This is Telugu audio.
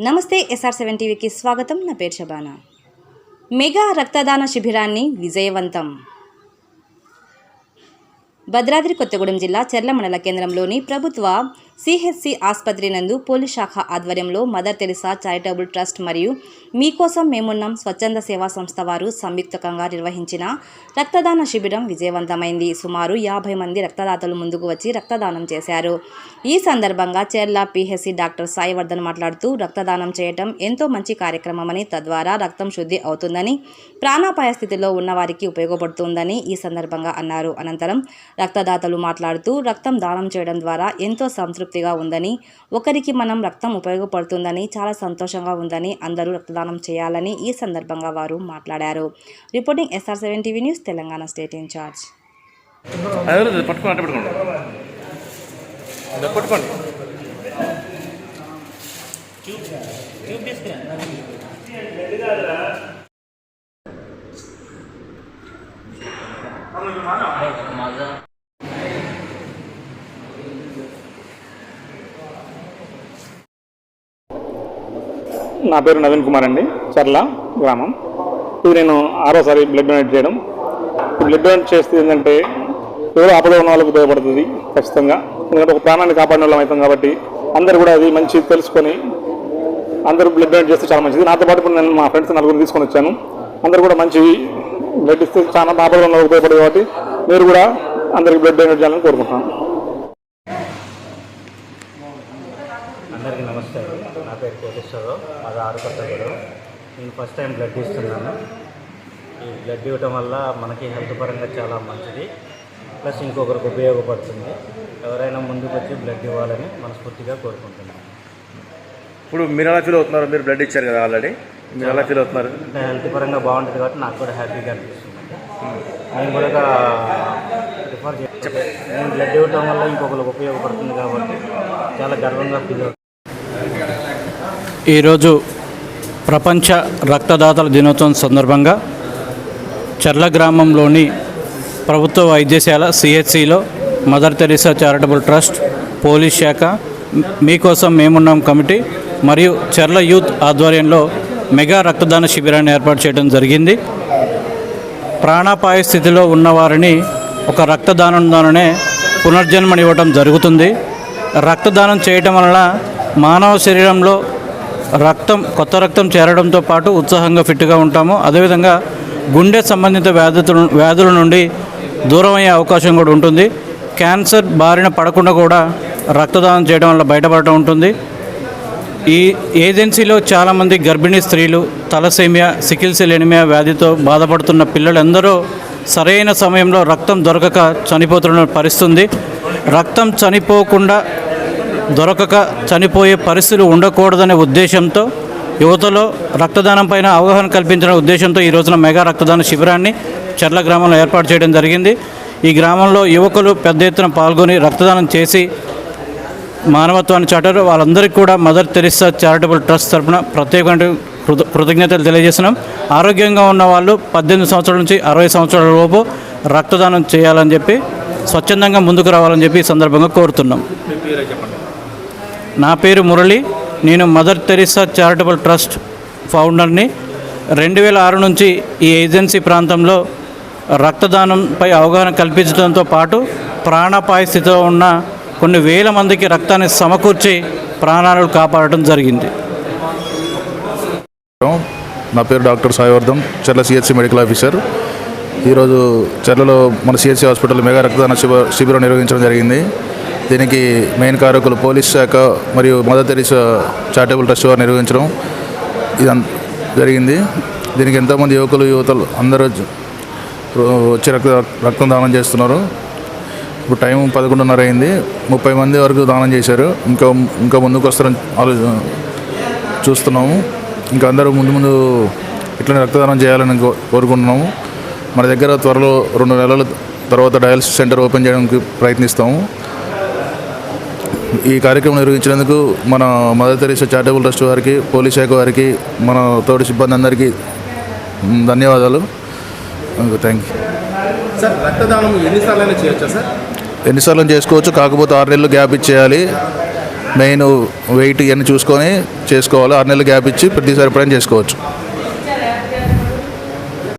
నమస్తే ఎస్ఆర్ సెవెన్ టీవీకి స్వాగతం. నా పేరు షబానా. మెగా రక్తదాన శిబిరాన్ని విజయవంతం. భద్రాద్రి కొత్తగూడెం జిల్లా చెర్ల మండల కేంద్రంలోని ప్రభుత్వ సిహెచ్సి ఆసుపత్రి నందు పోలీస్ శాఖ ఆధ్వర్యంలో మదర్ తెరిసా చారిటబుల్ ట్రస్ట్ మరియు మీకోసం మేమున్నాం స్వచ్ఛంద సేవా సంస్థ వారు సంయుక్తంగా నిర్వహించిన రక్తదాన శిబిరం విజయవంతమైంది. సుమారు యాభై మంది రక్తదాతలు ముందుకు వచ్చి రక్తదానం చేశారు. ఈ సందర్భంగా చెర్ల పిహెచ్సి డాక్టర్ సాయివర్ధన్ మాట్లాడుతూ రక్తదానం చేయటం ఎంతో మంచి కార్యక్రమమని తద్వారా రక్తం శుద్ధి అవుతుందని ప్రాణాపాయ స్థితిలో ఉన్న వారికి ఉపయోగపడుతుందని ఈ సందర్భంగా అన్నారు. అనంతరం రక్తదాతలు మాట్లాడుతూ రక్తం దానం చేయడం ద్వారా ఎంతో సంతృప్తిగా ఉందని ఒకరికి మనం రక్తం ఉపయోగపడుతుందని చాలా సంతోషంగా ఉందని అందరూ రక్తదానం చేయాలని ఈ సందర్భంగా వారు మాట్లాడారు. Reporting SR seven TV news Telangana state incharge పట్టుకోండి అంటే పట్టుకోండి ఇదో పట్టుకోండి నా పేరు నవీన్ కుమార్ అండి చర్ల గ్రామం. ఇది నేను ఆరోసారి బ్లడ్ డొనేట్ చేయడం. బ్లడ్ డొనేట్ చేస్తే ఏంటంటే ఎవరు ఆపద ఉన్న వాళ్ళకి ఉపయోగపడుతుంది ఖచ్చితంగా. ఎందుకంటే ఒక ప్రాణాన్ని కాపాడిన వాళ్ళం అవుతాం కాబట్టి అందరు కూడా అది మంచి తెలుసుకొని అందరూ బ్లడ్ డొనేట్ చేస్తే చాలా మంచిది. నాతో పాటు నేను మా ఫ్రెండ్స్ నలుగురు తీసుకొని వచ్చాను. అందరు కూడా మంచి బ్లడ్ ఇస్తే చాలా ఆపద ఉన్న వాళ్ళకి ఉపయోగపడదు కాబట్టి మీరు కూడా అందరికి బ్లడ్ డొనేట్ చేయాలని కోరుకుంటున్నాను అందరికీ నమస్తే నా పేరు కోటేశ్వరరావు అది ఆరు కొత్తగూడెం నేను ఫస్ట్ టైం బ్లడ్ ఇస్తున్నాను. ఈ బ్లడ్ ఇవ్వటం వల్ల మనకి హెల్త్ పరంగా చాలా మంచిది. ప్లస్ ఇంకొకరికి ఉపయోగపడుతుంది. ఎవరైనా ముందుకు వచ్చి బ్లడ్ ఇవ్వాలని మనస్ఫూర్తిగా కోరుకుంటున్నాను. ఇప్పుడు మీరు ఎలా ఫీల్ అవుతున్నారు మీరు బ్లడ్ ఇచ్చారు కదా ఆల్రెడీ మీరు ఎలా ఫీల్ అవుతున్నారు? అంటే హెల్త్ పరంగా బాగుంటుంది కాబట్టి నాకు కూడా హ్యాపీగా అనిపిస్తుంది. నేను కూడా రిఫర్ చేస్తాను నేను బ్లడ్ ఇవ్వటం వల్ల ఇంకొకరికి ఉపయోగపడుతుంది కాబట్టి చాలా గర్వంగా ఫీల్ అవుతుంది ఈరోజు ప్రపంచ రక్తదాతల దినోత్సవం సందర్భంగా చర్ల గ్రామంలోని ప్రభుత్వ వైద్యశాల సిహెచ్సిలో mother Teresa charitable trust police శాఖ మీకోసం మేమున్నాం కమిటీ మరియు చర్ల యూత్ ఆధ్వర్యంలో మెగా రక్తదాన శిబిరాన్ని ఏర్పాటు చేయడం జరిగింది. ప్రాణాపాయ స్థితిలో ఉన్నవారిని ఒక రక్తదానం ద్వారానే పునర్జన్మనివ్వటం జరుగుతుంది. రక్తదానం చేయటం వలన మానవ శరీరంలో రక్తం కొత్త రక్తం చేరడంతో పాటు ఉత్సాహంగా ఫిట్గా ఉంటాము. అదేవిధంగా గుండె సంబంధిత వ్యాధుల వ్యాధుల నుండి దూరం అయ్యే అవకాశం కూడా ఉంటుంది. క్యాన్సర్ బారిన పడకుండా కూడా రక్తదానం చేయడం వల్ల బయటపడటం ఉంటుంది. ఈ ఏజెన్సీలో చాలామంది గర్భిణీ స్త్రీలు తలసేమియా సికిల్ సెల్ ఎనిమియా వ్యాధితో బాధపడుతున్న పిల్లలందరూ సరైన సమయంలో రక్తం దొరకక చనిపోతున్న పరిస్థితుంది రక్తం చనిపోకుండా దొరకక చనిపోయే పరిస్థితులు ఉండకూడదనే ఉద్దేశంతో యువతలో రక్తదానం పైన అవగాహన కల్పించిన ఉద్దేశంతో ఈ రోజున మెగా రక్తదాన శిబిరాన్ని చర్ల గ్రామంలో ఏర్పాటు చేయడం జరిగింది. ఈ గ్రామంలో యువకులు పెద్ద ఎత్తున పాల్గొని రక్తదానం చేసి మానవత్వాన్ని చాటారు. వాళ్ళందరికీ కూడా మదర్ తెరిసా చారిటబుల్ ట్రస్ట్ తరపున ప్రత్యేకమైన కృతజ్ఞతలు తెలియజేస్తున్నాం. ఆరోగ్యంగా ఉన్న వాళ్ళు పద్దెనిమిది సంవత్సరాల నుంచి అరవై సంవత్సరాల లోపు రక్తదానం చేయాలని చెప్పి స్వచ్ఛందంగా ముందుకు రావాలని చెప్పి ఈ సందర్భంగా కోరుతున్నాం. నా పేరు మురళి. నేను మదర్ తెరిసా చారిటబుల్ ట్రస్ట్ ఫౌండర్ని. రెండు వేల ఆరు నుంచి ఈ ఏజెన్సీ ప్రాంతంలో రక్తదానంపై అవగాహన కల్పించడంతో పాటు ప్రాణాపాయ స్థితిలో ఉన్న కొన్ని వేల మందికి రక్తాన్ని సమకూర్చి ప్రాణాలను కాపాడటం జరిగింది. నా పేరు డాక్టర్ సాయివర్ధం చెర్ల సిహెచ్సి మెడికల్ ఆఫీసర్. ఈరోజు చెర్లలో మన సిహెచ్సి హాస్పిటల్ మెగా రక్తదాన శిబిరం నిర్వహించడం జరిగింది. దీనికి మెయిన్ కారకులు పోలీస్ శాఖ మరియు మదర్ తెరీసా చారిటబుల్ ట్రస్ట్ వారు నిర్వహించడం ఇది జరిగింది. దీనికి ఎంతోమంది యువకులు యువతలు అందరూ వచ్చి- రక్త రక్తం దానం చేస్తున్నారు. ఇప్పుడు టైం పదకొండున్నర అయింది. ముప్పై మంది వరకు దానం చేశారు. ఇంకా ఇంకా ముందుకు వస్తారని ఆలోచన చూస్తున్నాము. ఇంకా అందరూ ముందు ముందు ఇట్లనే రక్తదానం చేయాలని కో- కోరుకుంటున్నాము. మన దగ్గర త్వరలో రెండు నెలల తర్వాత డయాలసిస్ సెంటర్ ఓపెన్ చేయడానికి ప్రయత్నిస్తాము. ఈ కార్యక్రమం నిర్వహించినందుకు మన మదర్ తెరీసా చారిటబుల్ ట్రస్ట్ వారికి పోలీస్ శాఖ వారికి మన తోటి సిబ్బంది అందరికీ ధన్యవాదాలు. Thank you. సార్ రక్తదానం ఎన్నిసార్లు చేయొచ్చా సార్? ఎన్నిసార్లు చేసుకోవచ్చు కాకపోతే ఆరు నెలలు గ్యాప్ ఇచ్చేయాలి. మెయిన్ వెయిట్ ఇవన్నీ చూసుకొని చేసుకోవాలి. ఆరు నెలలు గ్యాప్ ఇచ్చి ప్రతిసారి ఎప్పుడైనా చేసుకోవచ్చు.